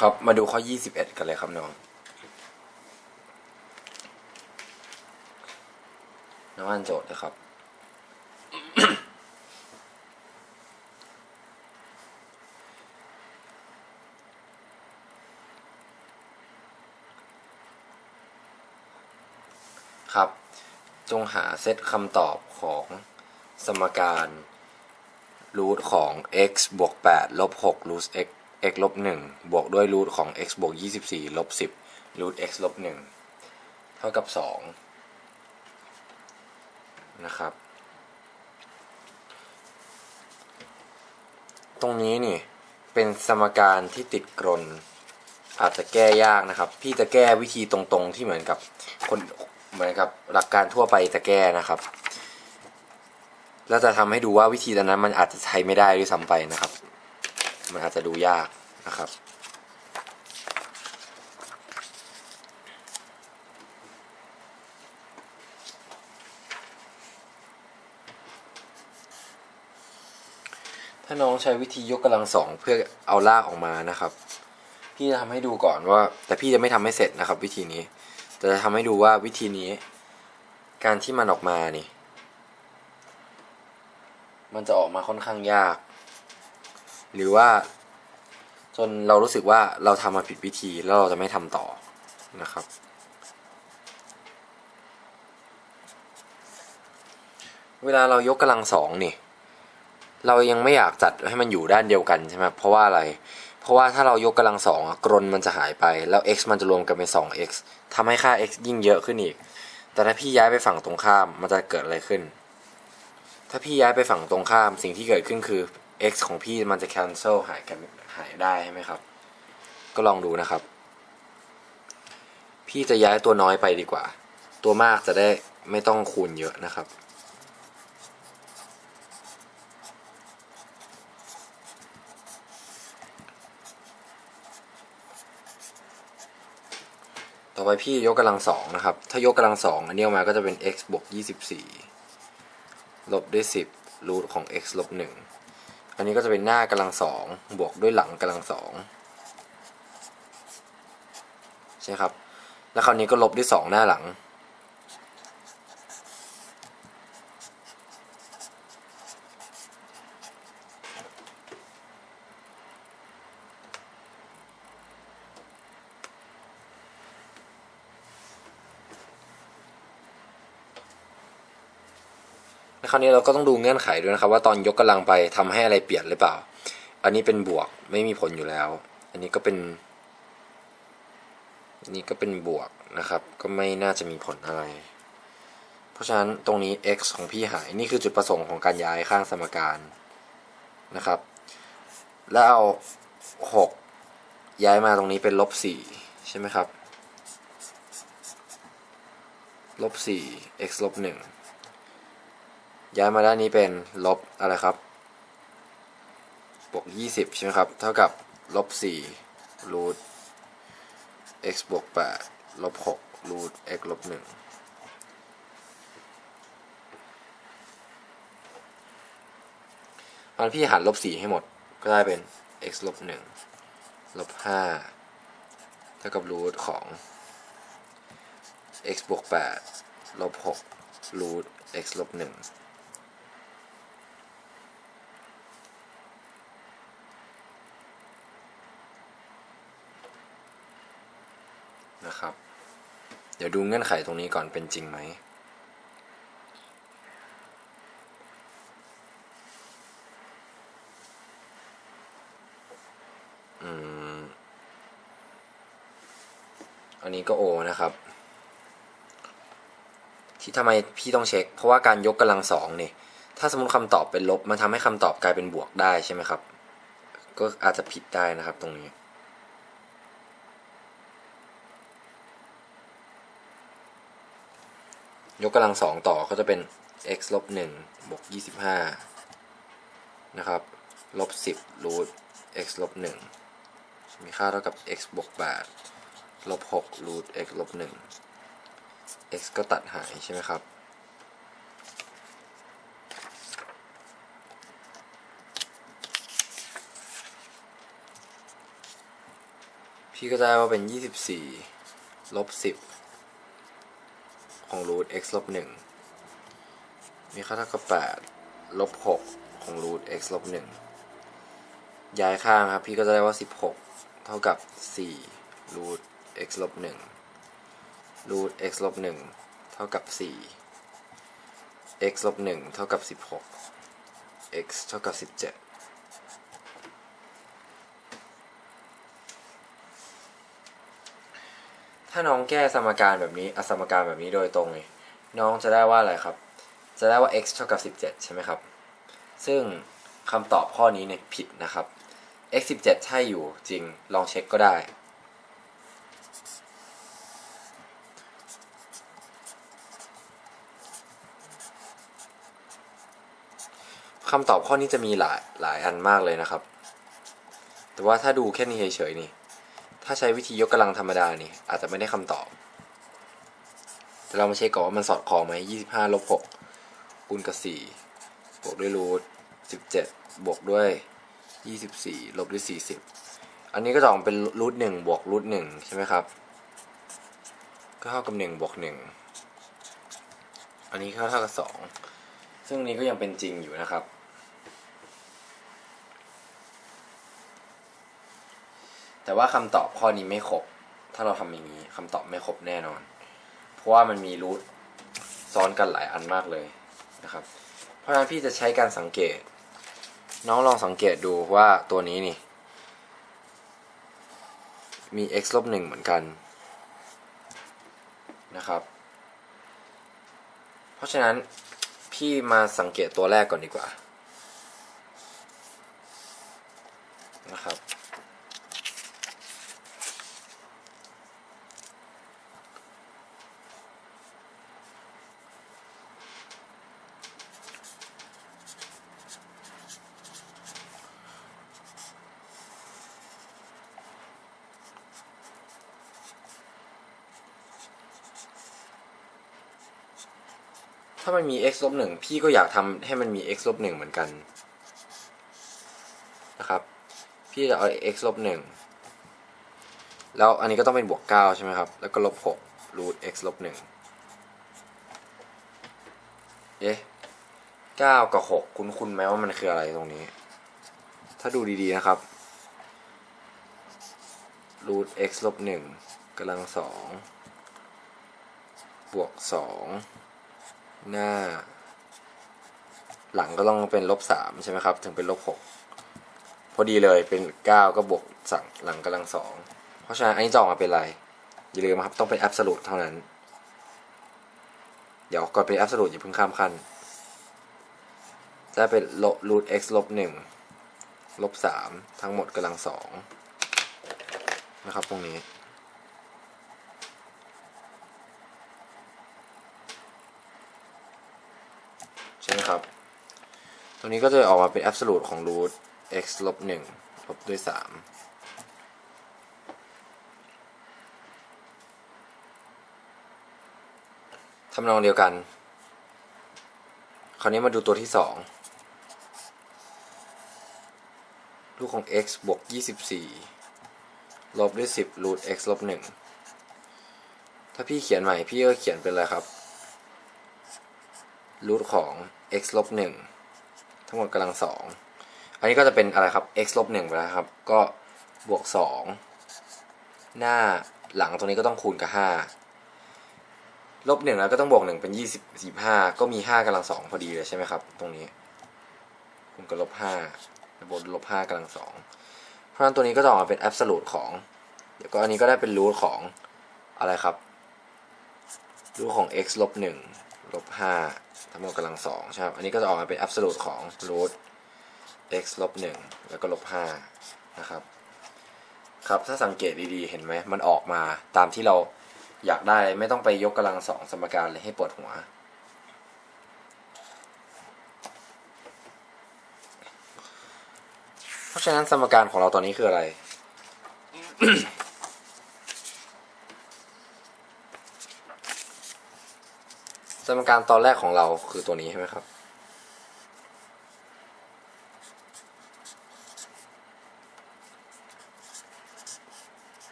ครับ มาดูข้อ 21 กันเลยครับน้อง น้องอ่านโจทย์นะครับ ครับ จงหาเซตคำตอบของสมการรูทของ x บวก8ลบ6รูท x x ลบ1บวกด้วยรูทของ x บวก24ลบ10รูท x ลบ1เท่ากับ2นะครับ ตรงนี้นี่เป็นสมการที่ติดกรนอาจจะแก้ยากนะครับ พี่จะแก้วิธีตรงๆที่เหมือนกับคนเหมือนกับหลักการทั่วไปจะแก้นะครับ แล้วจะทำให้ดูว่าวิธีตอนนั้นมันอาจจะใช้ไม่ได้ด้วยซ้ำไปนะครับ มันอาจจะดูยากนะครับ ถ้าน้องใช้วิธียกกำลังสองเพื่อเอาลากออกมานะครับ พี่จะทำให้ดูก่อนว่า แต่พี่จะไม่ทำให้เสร็จนะครับ วิธีนี้ แต่จะทำให้ดูว่าวิธีนี้ การที่มันออกมานี่ มันจะออกมาค่อนข้างยาก หรือว่า จนเรารู้สึกว่าเราทำมาผิดวิธีแล้วเราจะไม่ทำต่อนะครับ เวลาเรายกกำลังสองนี่ เรายังไม่อยากจัดให้มันอยู่ด้านเดียวกันใช่ไหมเพราะว่าอะไร เพราะว่าถ้าเรายกกำลังสองอะกรนมันจะหายไปแล้ว x มันจะรวมกันเป็น 2x ทำให้ค่า x ยิ่งเยอะขึ้นอีก แต่ถ้าพี่ย้ายไปฝั่งตรงข้ามมันจะเกิดอะไรขึ้น ถ้าพี่ย้ายไปฝั่งตรงข้ามสิ่งที่เกิดขึ้นคือ x ของพี่มันจะ cancel หายกันหายได้ใช่ไหมครับ ก็ลองดูนะครับ พี่จะย้ายตัวน้อยไปดีกว่า ตัวมากจะได้ไม่ต้องคูณเยอะนะครับต่อไปพี่ยกกำลังสองนะครับ ถ้ายกกำลังสองอันนี้ออกมาก็จะเป็น x บวกยี่สิบสี่ลบด้วยสิบรูทของ x ลบหนึ่ง อันนี้ก็จะเป็นหน้ากำลังสองบวกด้วยหลังกำลังสองใช่ครับ แล้วคราวนี้ก็ลบด้วยสองหน้าหลัง ราวนี้เราก็ต้องดูเงื่อนไขด้วยนะครับ ว่าตอนยกกำลังไปทำให้อะไรเปลี่ยนหรือเปล่า อันนี้เป็นบวกไม่มีผลอยู่แล้ว อันนี้ก็เป็นอันนี้ก็เป็นบวกนะครับ ก็ไม่น่าจะมีผลอะไร เพราะฉะนั้นตรงนี้ x ของพี่หาย นี่คือจุดประสงค์ของการย้ายข้างสมการนะครับ แล้วเอา 6 ย้ายมาตรงนี้เป็นลบ4ใช่ไหมครับ ลบ4 x ลบ1 ย้ายมาด้านนี้เป็นลบอะไรครับบวก20 ใช่ไหมครับ เท่ากับลบ4รูท x บวก8ลบ6รูท x ลบ1มันพี่หารลบ4ให้หมด ก็ได้เป็น x ลบ1ลบ5เท่ากับรูทของ x บวก8ลบ6รูท x ลบ1 นะครับ เดี๋ยวดูเงื่อนไขตรงนี้ก่อนเป็นจริงไหมอืมอันนี้ก็โอนะครับ ที่ทำไมพี่ต้องเช็ค เพราะว่าการยกกำลังสองนี่ถ้าสมมติคำตอบเป็นลบ มันทำให้คำตอบกลายเป็นบวกได้ใช่ไหมครับ ก็อาจจะผิดได้นะครับตรงนี้ ยกกำลังสองต่อก็จะเป็น x ลบหนึ่งบวกยี่สิบห้านะครับลบสิบรูท x ลบหนึ่งมีค่าเท่ากับ x บวกแปดลบหกรูท x ลบหนึ่ง x ก็ตัดหายใช่ไหมครับ พี่ก็จะได้ว่าเป็นยี่สิบสี่ลบสิบ ของรูท x ลบ1มีค่าเท่ากับ8ลบ6ของรูท x ลบ1ย้ายข้างครับ พี่ก็จะได้ว่า 16 เท่ากับ4รูท x ลบ1รูท x ลบ1เท่ากับ 4 x ลบ1เท่ากับ 16 x เท่ากับ 17 ถ้าน้องแก้สมการแบบนี้อสมการแบบนี้โดยตรงเลยน้องจะได้ว่าอะไรครับ จะได้ว่า x เท่ากับ 17 ใช่ไหมครับ ซึ่งคำตอบข้อนี้เนี่ยผิดนะครับ x 17 ใช่อยู่จริงลองเช็คก็ได้ คำตอบข้อนี้จะมีหลายหลายอันมากเลยนะครับ แต่ว่าถ้าดูแค่นี้เฉยๆนี่ ถ้าใช้วิธียกกำลังธรรมดานี่อาจจะไม่ได้คำตอบ แต่เรามาเช็คก่อนว่ามันสอดคล้องไหมยี่สิบห้าลบหกคูณกับสี่บวกด้วยรูทสิบเจ็ดบวกด้วยยี่สิบสี่ลบด้วยสี่สิบอันนี้ก็จะออกเป็นรูทหนึ่งบวกรูทหนึ่งใช่ไหมครับ ก็เท่ากับหนึ่งบวกหนึ่งอันนี้ก็เท่ากับสองซึ่งนนี้ก็ยังเป็นจริงอยู่นะครับ แต่ว่าคำตอบข้อนี้ไม่ครบ ถ้าเราทำอย่างนี้คำตอบไม่ครบแน่นอน เพราะว่ามันมีรูทซ้อนกันหลายอันมากเลยนะครับ เพราะฉะนั้นพี่จะใช้การสังเกต น้องลองสังเกตดูว่าตัวนี้นี่ มี x ลบหนึ่งเหมือนกันนะครับ เพราะฉะนั้นพี่มาสังเกตตัวแรกก่อนดีกว่านะครับ ถ้ามันมี x ลบหนึ่งพี่ก็อยากทำให้มันมี x ลบหนึ่งเหมือนกันนะครับ พี่จะเอา x ลบหนึ่งแล้วอันนี้ก็ต้องเป็นบวกเก้าใช่ไหมครับ แล้วก็ลบหกรูท x ลบหนึ่งเอ๊ะเก้ากับหกคุ้นคุ้นไหมว่ามันคืออะไรตรงนี้ ถ้าดูดีๆนะครับรูท x ลบหนึ่งกำลังสองบวกสอง หน้า หลังก็ต้องเป็นลบสามใช่ไหมครับ ถึงเป็นลบหกพอดีเลยเป็นเก้าก็บวกสั่งหลังกำลังสองเพราะฉะนั้นอันนี้จะออกมาเป็นอะไร อย่าลืมนะครับต้องเป็น absolute เท่านั้น เดี๋ยวก่อนเป็น absolute อย่าเพิ่งข้ามขั้นจะเป็นลบ root x ลบหนึ่งลบสามทั้งหมดกำลังสองนะครับตรงนี้ ครับ ตรงนี้ก็จะออกมาเป็น absolute ของ root x ลบหนึ่งลบด้วยสามทำนองเดียวกัน คราวนี้มาดูตัวที่สองลูกของ x บวกยี่สิบสี่ลบด้วยสิบ root x ลบหนึ่งถ้าพี่เขียนใหม่ พี่ก็เขียนเป็นอะไรครับรูทของ x ลบหนึ่งทั้งหมดกำลังสองอันนี้ก็จะเป็นอะไรครับ x ลบหนึ่งไปแล้วครับ ก็บวกสองหน้าหลังตรงนี้ก็ต้องคูณกับห้าลบหนึ่งแล้วก็ต้องบวกหนึ่งเป็นยี่สิบสี่ห้าก็มีห้ากำลังสองพอดีเลยใช่ไหมครับ ตรงนี้คูณกับลบห้าบวกลบห้ากำลังสองเพราะฉะนั้นตัวนี้ก็จะออกมาเป็น absolute ของ เดี๋ยวก็อันนี้ก็ได้เป็นรูทของอะไรครับรูทของ x ลบหนึ่งลบห้า ทั้งหมดกำลังสองใช่ครับ อันนี้ก็จะออกมาเป็น absolute ของ root x ลบหนึ่งแล้วก็ลบห้านะครับ ครับ ถ้าสังเกตดีๆ เห็นไหม มันออกมาตามที่เราอยากได้ ไม่ต้องไปยกกำลังสองสมการเลยให้ปวดหัว เพราะฉะนั้นสมการของเราตอนนี้คืออะไร สมการตอนแรกของเราคือตัวนี้ใช่ไหมครับ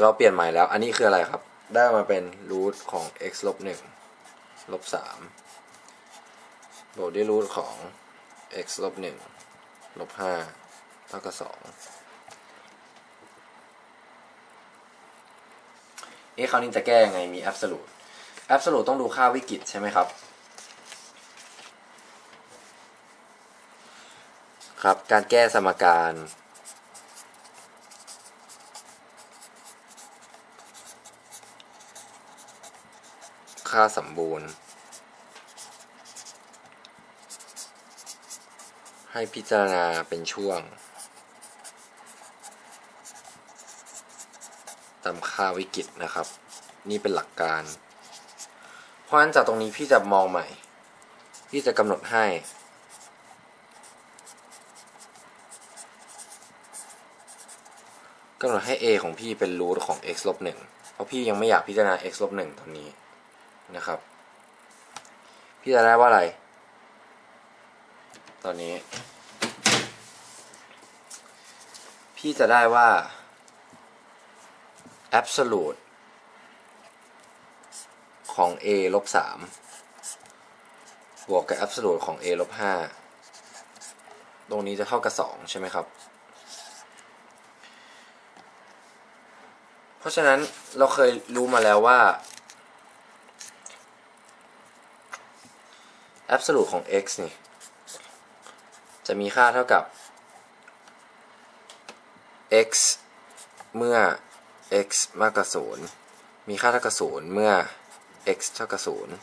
เราเปลี่ยนใหม่แล้ว อันนี้คืออะไรครับ ได้มาเป็นรูทของ x ลบหนึ่งลบสาม บวกด้วยรูทของ x ลบหนึ่งลบห้าเท่ากับสองเอ๊ะคราวนี้จะแก้ยังไงมี absolute absolute ต้องดูค่าวิกฤตใช่ไหมครับ ครับ การแก้สมการค่าสมบูรณ์ ให้พิจารณาเป็นช่วง ตามค่าวิกฤตนะครับ นี่เป็นหลักการ เพราะฉะนั้นจากตรงนี้พี่จะมองใหม่ พี่จะกำหนดให้กำหนดให้ a ของพี่เป็นรูทของ x ลบหนึ่งเพราะพี่ยังไม่อยากพิจารณา x ลบหนึ่งตอนนี้นะครับ พี่จะได้ว่าอะไร ตอนนี้ พี่จะได้ว่า absolute ของ a ลบสามบวกกับ absolute ของ a ลบห้าตรงนี้จะเท่ากับสองใช่ไหมครับ เพราะฉะนั้นเราเคยรู้มาแล้วว่า absolute ของ x นี่ จะมีค่าเท่ากับ x เมื่อ x มากกว่าศูนย์มีค่าเท่ากับศูนย์เมื่อ x เท่ากับศูนย์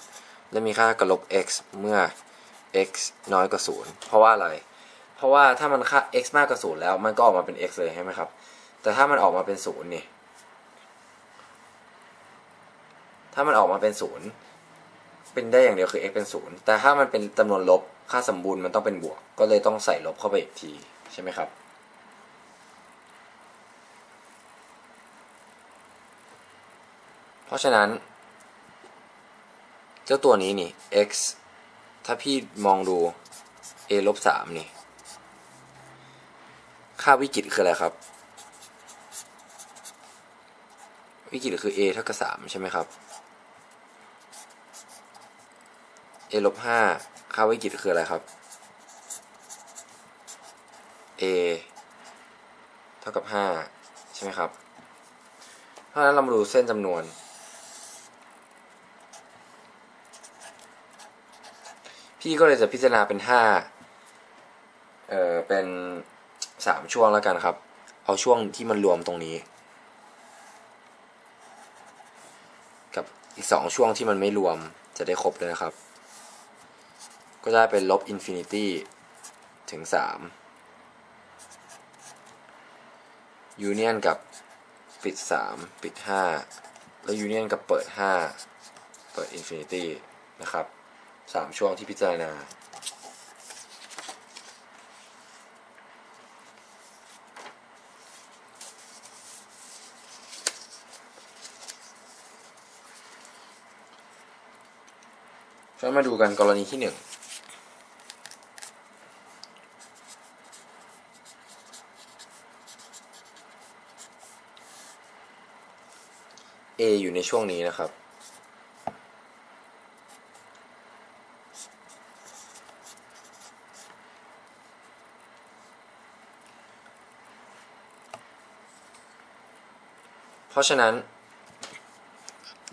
และมีค่าเท่ากับลบ x เมื่อ x น้อยกว่าศูนย์เพราะว่าอะไร เพราะว่าถ้ามันค่า x มากกว่าศูนย์แล้วมันก็ออกมาเป็น x เลยใช่ไหมครับ แต่ถ้ามันออกมาเป็นศูนย์นี่ ถ้ามันออกมาเป็นศูนย์ เป็นได้อย่างเดียวคือ x เป็นศูนย์แต่ถ้ามันเป็นจำนวนลบค่าสมบูรณ์มันต้องเป็นบวก ก็เลยต้องใส่ลบเข้าไปอีกทีใช่ไหมครับ เพราะฉะนั้น เจ้าตัวนี้นี่ x ถ้าพี่มองดู a ลบสามนี่ ค่าวิกฤตคืออะไรครับ วิกฤตคือ a เท่ากับสามใช่ไหมครับ a ลบห้าค่าวิกฤตคืออะไรครับ a เท่ากับห้าใช่ไหมครับ เพราะนั้นเรามาดูเส้นจำนวน พี่ก็เลยจะพิจารณาเป็นห้าเออเป็นสามช่วงแล้วกันครับ เอาช่วงที่มันรวมตรงนี้ กับอีกสองช่วงที่มันไม่รวมจะได้ครบเลยนะครับ ก็ได้เป็นลบอินฟินิตี้ถึง 3 ยูเนียนกับปิด 3 ปิด 5 แล้วยูเนียนกับเปิด 5 เปิดอินฟินิตี้นะครับ 3 ช่วงที่พิจารณาเรามาดูกันกรณีที่ 1 A อยู่ในช่วงนี้นะครับ เพราะฉะนั้น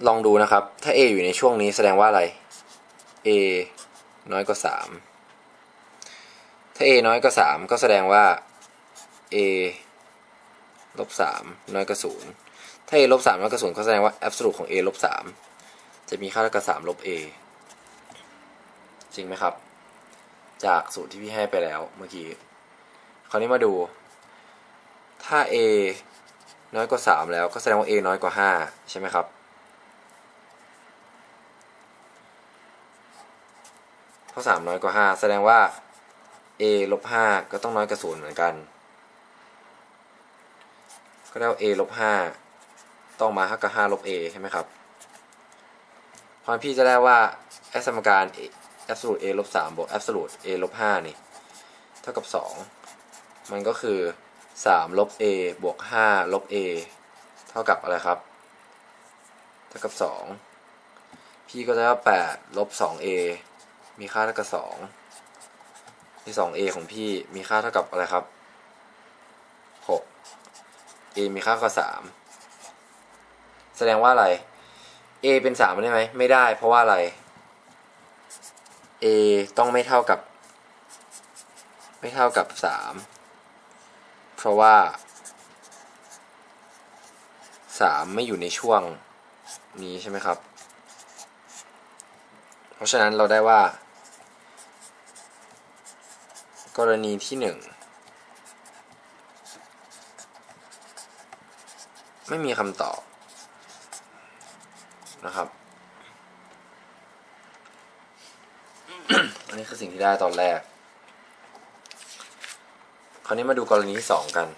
ลองดูนะครับ ถ้า A อยู่ในช่วงนี้แสดงว่าอะไร a น้อยกว่าสามถ้า a น้อยกว่าสามก็แสดงว่า a ลบสามน้อยกว่าศูนย์ ถ้า a ลบสามน้อยกว่าศูนย์ก็แสดงว่า absolute ของ a ลบสามจะมีค่าเท่ากับสามลบ a จริงไหมครับ จากสูตรที่พี่ให้ไปแล้วเมื่อกี้ คราวนี้มาดู ถ้า a น้อยกว่าสามแล้วก็แสดงว่า a น้อยกว่าห้าใช่ไหมครับเพราะสามน้อยกว่าห้าแสดงว่า a ลบห้าก็ต้องน้อยกว่าศูนย์เหมือนกัน ก็ได้ว a ลบห้า ต้องมาเท่ากับห้าลบ a ใช่ไหมครับเพราะพี่จะได้ว่าไอ้สมการ absolute a ลบสามบวก absolute a ลบห้านี่ เท่ากับสองมันก็คือสามลบ a บวกห้าลบ a เท่ากับอะไรครับ เท่ากับสองพี่ก็จะได้ว่าแปดลบสอง a มีค่าเท่ากับสองที่สอง a ของพี่มีค่าเท่ากับอะไรครับหก a มีค่าเท่ากับสาม แสดงว่าอะไร a เป็นสามได้ไหมไม่ได้ เพราะว่าอะไร a ต้องไม่เท่ากับ ไม่เท่ากับสามเพราะว่าสามไม่อยู่ในช่วงนี้ใช่ไหมครับ เพราะฉะนั้นเราได้ว่า กรณีที่หนึ่งไม่มีคำตอบ นะครับ อันนี้คือสิ่งที่ได้ตอนแรก คราวนี้มาดูกรณีที่สองกัน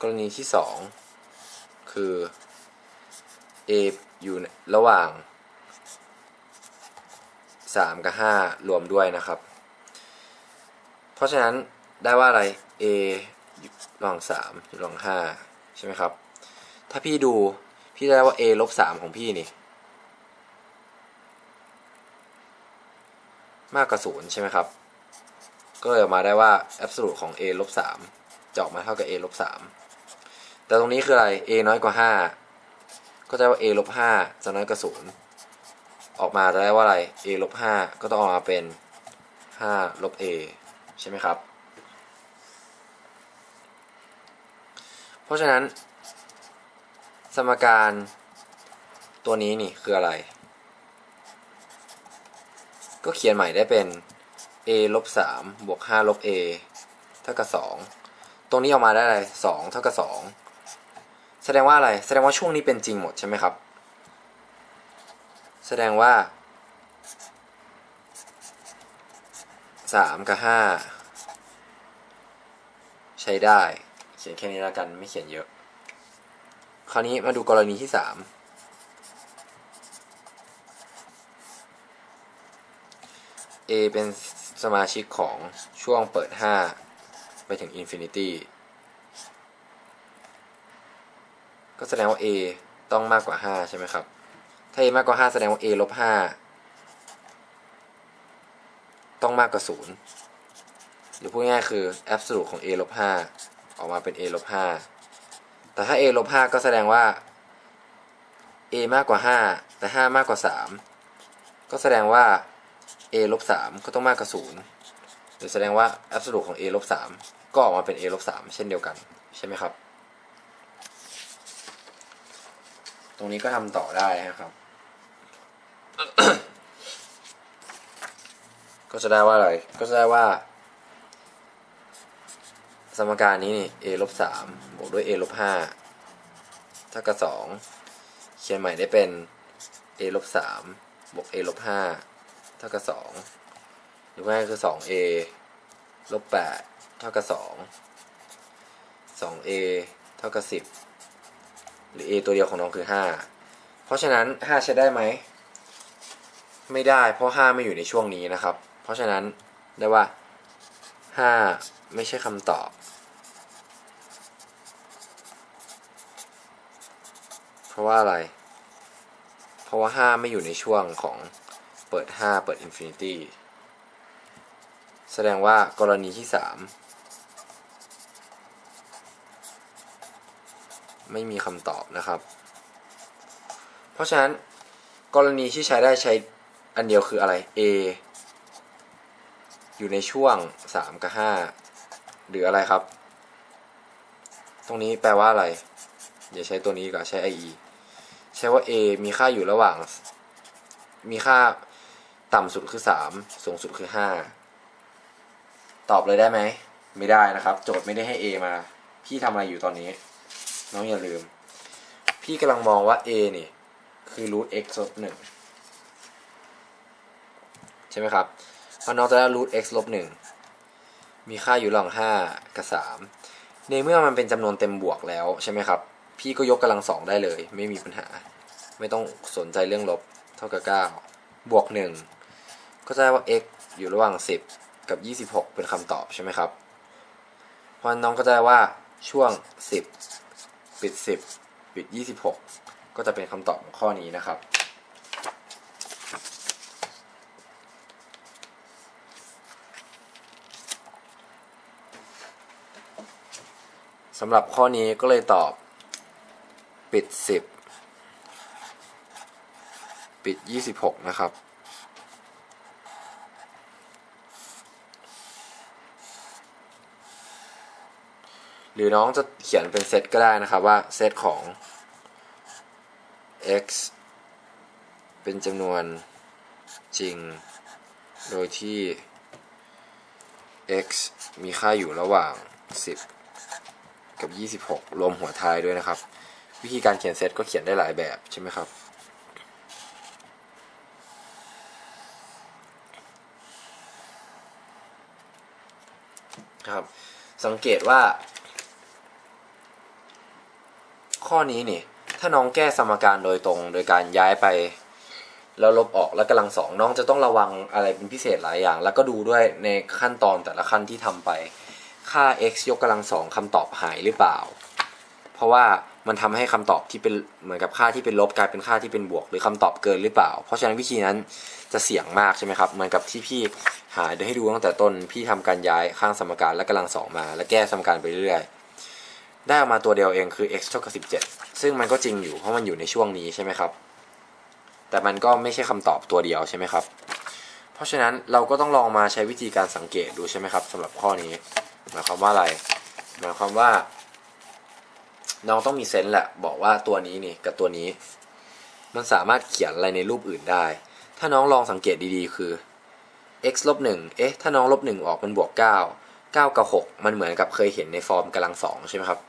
กรณีที่สองคือ a อยู่ระหว่าง3กับ 5 รวมด้วยนะครับ เพราะฉะนั้นได้ว่าอะไร a ระหว่าง3อยู่ระหว่าใช่ไหมครับ ถ้าพี่ดูพี่ได้ว่า a ลบ3ของพี่นี่ มากกว่า0ใช่ไหมครับ ก็เลยออกมาได้ว่า absolute ของ a ลบ3จะออกมาเท่ากับ a ลบ3แต่ตรงนี้คืออะไร a น้อยกว่า5ก็จะว่า a ลบ5จะน้อยกว่า0ออกมาจะได้ว่าอะไร a ลบ5ก็ต้องออกมาเป็น5ลบ a ใช่ไหมครับ เพราะฉะนั้น สมการตัวนี้นี่คืออะไร ก็เขียนใหม่ได้เป็น a ลบ3บวก5ลบ a เท่ากับ2ตรงนี้ออกมาได้อะไร2เท่ากับ2แสดงว่าอะไร แสดงว่าช่วงนี้เป็นจริงหมดใช่ไหมครับ แสดงว่า3กับ5ใช้ได้ เขียนแค่นี้แล้วกันไม่เขียนเยอะ คราวนี้มาดูกรณีที่3 A เเป็นสมาชิกของช่วงเปิด 5 ไปถึง Infinity ก็แสดงว่า A ต้องมากกว่า 5 ใช่ไหมครับ ถ้า A มากกว่า 5 แสดงว่า A ลบ 5 ต้องมากกว่า 0 หรือพูดง่ายคือ absolute ของ A ลบ 5 ออกมาเป็น A ลบ5แต่ถ้า A ลบ5ก็แสดงว่า A มากกว่า 5 แต่ 5 มากกว่า 3 ก็แสดงว่า a ลบ3ก็ต้องมากกว่า0หรือแสดงว่า absolute ของ a ลบ3ก็ออกมาเป็น a ลบ3เช่นเดียวกันใช่ไหมครับ ตรงนี้ก็ทำต่อได้นะครับ ก็จะได้ว่าอะไร ก็จะได้ว่า สมการนี้นี่ a ลบ3บวกด้วย a ลบ5เท่ากับ2เขียนใหม่ได้เป็น a ลบ3บวก a ลบ5เท่ากับสองหรือว่าคือสอง a ลบแปดเท่ากับสองสอง a เท่ากับสิบหรือ a ตัวเดียวของน้องคือห้าเพราะฉะนั้นห้าใช้ได้ไหม ไม่ได้เพราะห้าไม่อยู่ในช่วงนี้นะครับ เพราะฉะนั้นได้ว่าห้าไม่ใช่คำตอบ เพ ราะว่าอะไร เพราะว่าห้าไม่อยู่ในช่วงของเปิด 5 เปิด Infinity แสดงว่ากรณีที่ 3 ไม่มีคำตอบนะครับ เพราะฉะนั้นกรณีที่ใช้ได้ใช้อันเดียวคืออะไร A อยู่ในช่วง 3 กับ 5 หรืออะไรครับ ตรงนี้แปลว่าอะไร อย่าใช้ตัวนี้ก่อใช้ IE ใช้ว่า A มีค่าอยู่ระหว่าง มีค่าต่ำสุดคือ 3 สูงสุดคือ 5 ตอบเลยได้ไหม ไม่ได้นะครับ โจทย์ไม่ได้ให้ A มา พี่ทำอะไรอยู่ตอนนี้ น้องอย่าลืม พี่กำลังมองว่า A นี่คือ root x ลบหนึ่งใช่ไหมครับเพราะน้องจะได้ root x ลบหนึ่งมีค่าอยู่ระหว่าง5กับ 3 ในเมื่อมันเป็นจำนวนเต็มบวกแล้วใช่ไหมครับ พี่ก็ยกกำลังสองได้เลย ไม่มีปัญหา ไม่ต้องสนใจเรื่องลบเท่ากับ 9 บวก 1 ก็จะได้ว่า x อยู่ระหว่างกับยี่สิบหกเป็นคำตอบใช่ไหมครับ เพราะฉะนั้นน้องก็จะได้ว่าช่วงสิบปิดสิบปิดยี่สิบหกก็จะเป็นคำตอบของข้อนี้นะครับ สำหรับข้อนี้ก็เลยตอบ ปิดสิบปิดยี่สิบหกนะครับ หรือน้องจะเขียนเป็นเซตก็ได้นะครับว่าเซตของ x เป็นจำนวนจริง โดยที่ x มีค่าอยู่ระหว่าง 10 กับ 26 รวมหัวท้ายด้วยนะครับ วิธีการเขียนเซตก็เขียนได้หลายแบบใช่ไหมครับครับ สังเกตว่า ข้อนี้นี่ ถ้าน้องแก้สมการโดยตรง โดยการย้ายไป แล้วลบออกแล้วกำลังสองน้องจะต้องระวังอะไรเป็นพิเศษหลายอย่าง แล้วก็ดูด้วยในขั้นตอนแต่ละขั้นที่ทำไป ค่า x ยกกำลังสองคำตอบหายหรือเปล่า เพราะว่ามันทำให้คำตอบที่เป็นเหมือนกับค่าที่เป็นลบกลายเป็นค่าที่เป็นบวก หรือคำตอบเกินหรือเปล่า เพราะฉะนั้นวิธีนั้นจะเสี่ยงมากใช่ไหมครับเหมือนกับที่พี่หาเดี๋ยวให้ดูตั้งแต่ต้นพี่ทำการย้ายข้างสมการและกำลังสองมา แล้วแก้สมการไปเรื่อยๆได้ออกมาตัวเดียวเองคือ x เท่ากับ 17 ซึ่งมันก็จริงอยู่เพราะมันอยู่ในช่วงนี้ใช่ไหมครับ แต่มันก็ไม่ใช่คำตอบตัวเดียวใช่ไหมครับ เพราะฉะนั้นเราก็ต้องลองมาใช้วิธีการสังเกตดูใช่ไหมครับสำหรับข้อนี้หมายความว่าอะไรหมายความว่า น้องต้องมีเซนส์แหละบอกว่าตัวนี้นี่กับตัวนี้ มันสามารถเขียนอะไรในรูปอื่นได้ ถ้าน้องลองสังเกตดีๆ คือ x ลบหนึ่งเอ๊ะ ถ้าน้องลบหนึ่งออกเป็นบวกเก้าเก้ากับหกมันเหมือนกับเคยเห็นในฟอร์มกำลังสองใช่ไหมครับ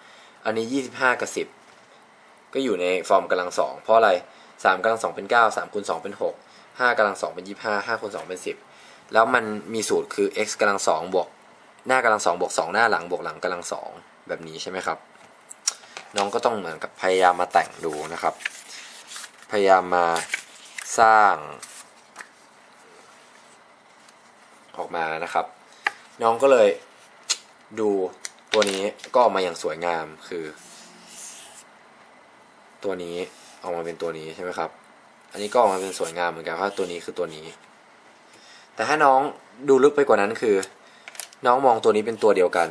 อันนี้ยี่สิบห้ากับสิบก็อยู่ในฟอร์มกำลังสองเพราะอะไรสามกำลังสองเป็นเก้าสามคูณสองเป็นหกห้ากำลังสองเป็นยี่ห้าห้าคูณสองเป็นสิบแล้วมันมีสูตรคือ x กำลังสองบวกหน้ากำลังสองบวกสองหน้าหลังบวกหลังกำลังสองแบบนี้ใช่ไหมครับ น้องก็ต้องเหมือนกับพยายามมาแต่งดูนะครับ พยายามมาสร้าง ออกมานะครับ น้องก็เลยดูตัวนี้ก็ออกมาอย่างสวยงามคือ ตัวนี้ออกมาเป็นตัวนี้ใช่ไหมครับ อันนี้ก็ออกมาเป็นสวยงามเหมือนกันเพราะตัวนี้คือตัวนี้ แต่ถ้าน้องดูลึกไปกว่านั้นคือ น้องมองตัวนี้เป็นตัวเดียวกัน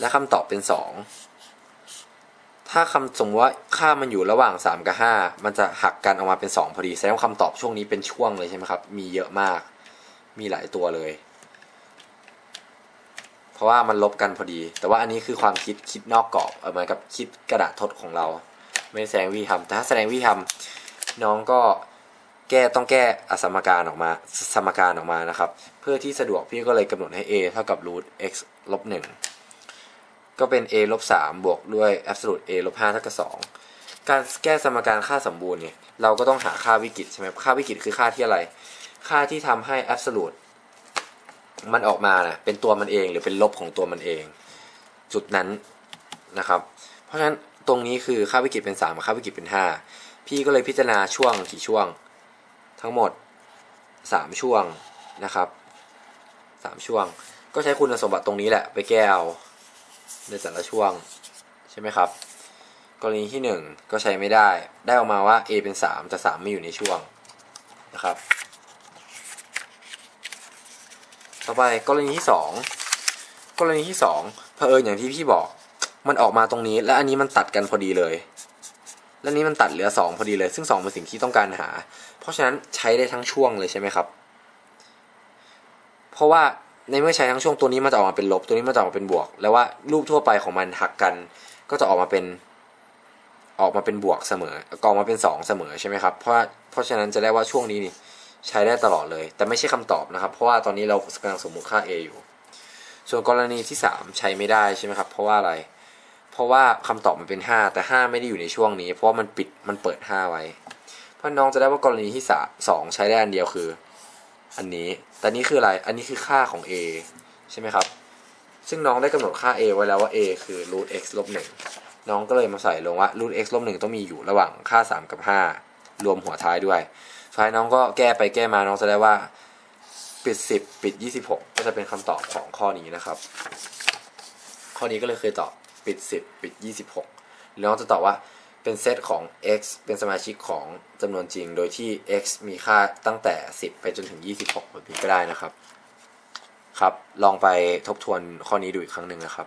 และคำตอบเป็นสอง ถ้าคำสมมติว่าค่ามันอยู่ระหว่าง 3 กับ 5 มันจะหักกันออกมาเป็น 2 พอดี แสดงว่าคำตอบช่วงนี้เป็นช่วงเลยใช่ไหมครับ มีเยอะมาก มีหลายตัวเลย เพราะว่ามันลบกันพอดี แต่ว่าอันนี้คือความคิดคิดนอกกรอบเออเหมือนกับคิดกระดาษทดของเรา ไม่แสดงวิธีทำแต่ถ้าแสดงวิธีทำน้องก็แก้ต้องแก้อสมการออกมาสมการออกมานะครับ เพื่อที่สะดวกพี่ก็เลยกำหนดให้ a เท่ากับ root x ลบหนึ่ง ก็เป็น a ลบสามบวกด้วย absolute a ลบห้าเท่ากับสองการแก้สมการค่าสมบูรณ์เนี่ยเราก็ต้องหาค่าวิกฤตใช่ไหมค่าวิกฤตคือค่าที่อะไร ค่าที่ทำให้ absolute มันออกมานะเป็นตัวมันเองหรือเป็นลบของตัวมันเอง จุดนั้นนะครับ เพราะฉะนั้นตรงนี้คือค่าวิกฤตเป็น3กับค่าวิกฤตเป็น 5 พี่ก็เลยพิจารณาช่วงกี่ช่วง ทั้งหมด 3 ช่วงนะครับ 3 ช่วง ก็ใช้คุณสมบัติตรงนี้แหละไปแก้เอา ในแต่ละช่วง ใช่ไหมครับ กรณีที่ 1 ก็ใช้ไม่ได้ ได้ออกมาว่า a เป็น 3 แต่ 3 ไม่อยู่ในช่วงนะครับ ต่อไปกรณีที่ 2 กรณีที่2เผอิญอย่างที่พี่บอก มันออกมาตรงนี้ และอันนี้มันตัดกันพอดีเลย และนี้มันตัดเหลือ 2 พอดีเลย ซึ่ง 2 เป็นสิ่งที่ต้องการหา เพราะฉะนั้นใช้ได้ทั้งช่วงเลยใช่ไหมครับ เพราะว่า ในเมื่อใช้ทั้งช่วงตัวนี้มันจะออกมาเป็นลบ ตัวนี้มันจะออกมาเป็นบวก แล้วว่ารูปทั่วไปของมันหักกัน ก็จะออกมาเป็นออกมาเป็นบวกเสมอกออกมาเป็น 2 เสมอใช่ไหมครับเพราะเพราะฉะนั้นจะได้ว่าช่วงนี้นี่ใช้ได้ตลอดเลย แต่ไม่ใช่คำตอบนะครับ เพราะว่าตอนนี้เรากำลังสมมุติค่า a อยู่ ส่วนกรณีที่ 3 ใช้ไม่ได้ใช่ไหมครับ เพราะว่าอะไร เพราะว่าคำตอบมันเป็น 5 แต่ 5 ไม่ได้อยู่ในช่วงนี้ เพราะว่ามันปิดมันเปิด 5 ไว้ เพราะน้องจะได้ว่ากรณีที่สามสองใช้ได้อันเดียวคือ อันนี้ แต่นี้คืออะไร อันนี้คือค่าของ a ใช่ไหมครับ ซึ่งน้องได้กำหนดค่า a ไว้แล้วว่า a คือ root x ลบหนึ่งน้องก็เลยมาใส่ลงว่า root x ลบหนึ่งต้องมีอยู่ระหว่างค่า 3 กับ 5 รวมหัวท้ายด้วยสุดท้ายน้องก็แก้ไปแก้มาน้องจะได้ว่า ปิดสิบปิดยี่สิบหกก็จะเป็นคำตอบของข้อนี้นะครับ ข้อนี้ก็เลยเคยตอบปิดสิบปิดยี่สิบหกแล้วน้องจะตอบว่า เป็นเซตของ x เป็นสมาชิกของจำนวนจริง โดยที่ x มีค่าตั้งแต่ 10 ไปจนถึง 26แบบนี้ก็ได้นะครับ ครับ ลองไปทบทวนข้อนี้ดูอีกครั้งหนึ่งนะครับ